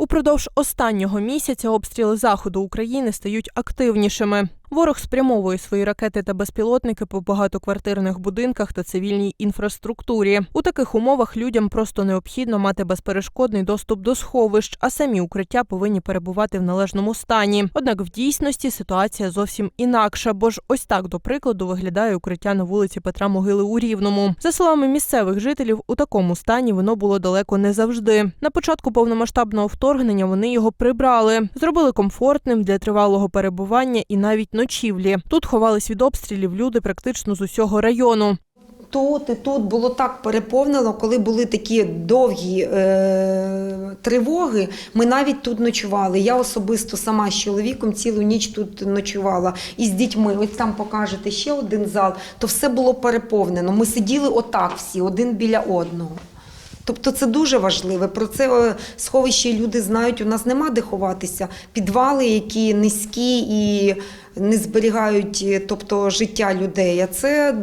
Упродовж останнього місяця обстріли заходу України стають активнішими. Ворог спрямовує свої ракети та безпілотники по багатоквартирних будинках та цивільній інфраструктурі. У таких умовах людям просто необхідно мати безперешкодний доступ до сховищ, а самі укриття повинні перебувати в належному стані. Однак в дійсності ситуація зовсім інакша, бо ж ось так, до прикладу, виглядає укриття на вулиці Петра Могили у Рівному. За словами місцевих жителів, у такому стані воно було далеко не завжди. На початку повномасштабного вторгнення вони його прибрали, зробили комфортним для тривалого перебування і навіть ночівлі. Тут ховались від обстрілів люди практично з усього району. Тут і тут було так переповнено, коли були такі довгі е, тривоги. Ми навіть тут ночували. Я особисто сама з чоловіком цілу ніч тут ночувала і з дітьми. Ось там покажете ще один зал, то все було переповнено. Ми сиділи отак всі, один біля одного. Тобто це дуже важливе. Про це е, сховище люди знають. У нас нема де ховатися. Підвали, які низькі і не зберігають е, тобто, життя людей. А це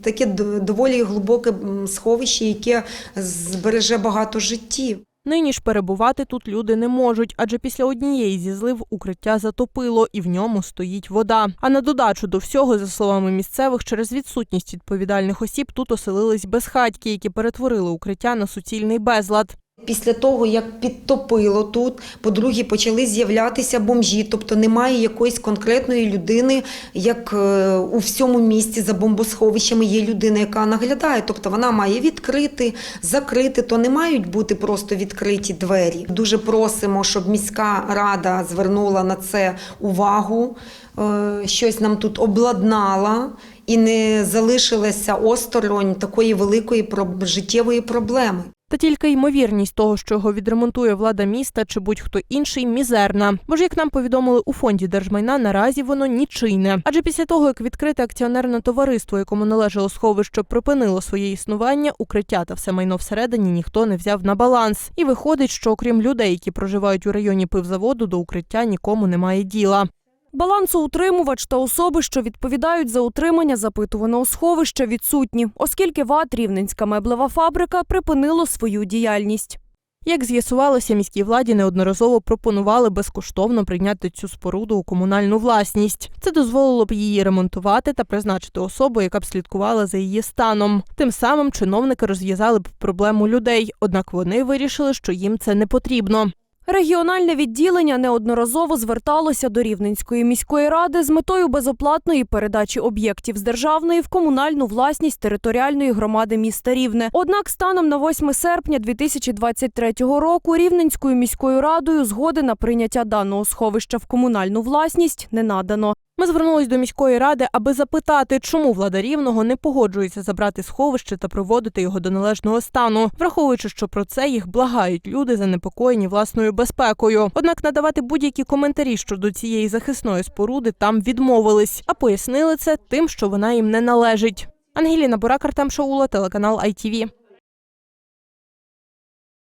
таке доволі глибоке сховище, яке збереже багато життів. Нині ж перебувати тут люди не можуть, адже після однієї зі злив укриття затопило і в ньому стоїть вода. А на додачу до всього, за словами місцевих, через відсутність відповідальних осіб тут оселились безхатьки, які перетворили укриття на суцільний безлад. Після того, як підтопило тут, по-друге, почали з'являтися бомжі, тобто немає якоїсь конкретної людини, як е, у всьому місті за бомбосховищами є людина, яка наглядає. Тобто вона має відкрити, закрити, то не мають бути просто відкриті двері. Дуже просимо, щоб міська рада звернула на це увагу, е, щось нам тут обладнала і не залишилася осторонь такої великої життєвої проблеми. Та тільки ймовірність того, що його відремонтує влада міста чи будь-хто інший, мізерна. Бо ж, як нам повідомили у фонді держмайна, наразі воно нічийне. Адже після того, як відкрите акціонерне товариство, якому належало сховище, припинило своє існування, укриття та все майно всередині ніхто не взяв на баланс. І виходить, що окрім людей, які проживають у районі пивзаводу, до укриття нікому немає діла. Балансоутримувач та особи, що відповідають за утримання запитуваного сховища, відсутні, оскільки ВАТ Рівненська меблева фабрика припинило свою діяльність. Як з'ясувалося, міській владі неодноразово пропонували безкоштовно прийняти цю споруду у комунальну власність. Це дозволило б її ремонтувати та призначити особу, яка б слідкувала за її станом. Тим самим чиновники розв'язали б проблему людей, однак вони вирішили, що їм це не потрібно. Регіональне відділення неодноразово зверталося до Рівненської міської ради з метою безоплатної передачі об'єктів з державної в комунальну власність територіальної громади міста Рівне. Однак станом на 8 серпня 2023 року Рівненською міською радою згоди на прийняття даного сховища в комунальну власність не надано. Ми звернулись до міської ради, аби запитати, чому влада рівного не погоджується забрати сховище та приводити його до належного стану, враховуючи, що про це їх благають люди, занепокоєні власною безпекою. Однак надавати будь-які коментарі щодо цієї захисної споруди там відмовились, а пояснили це тим, що вона їм не належить. Ангеліна Бурак, Артем Шаула, телеканал ITV.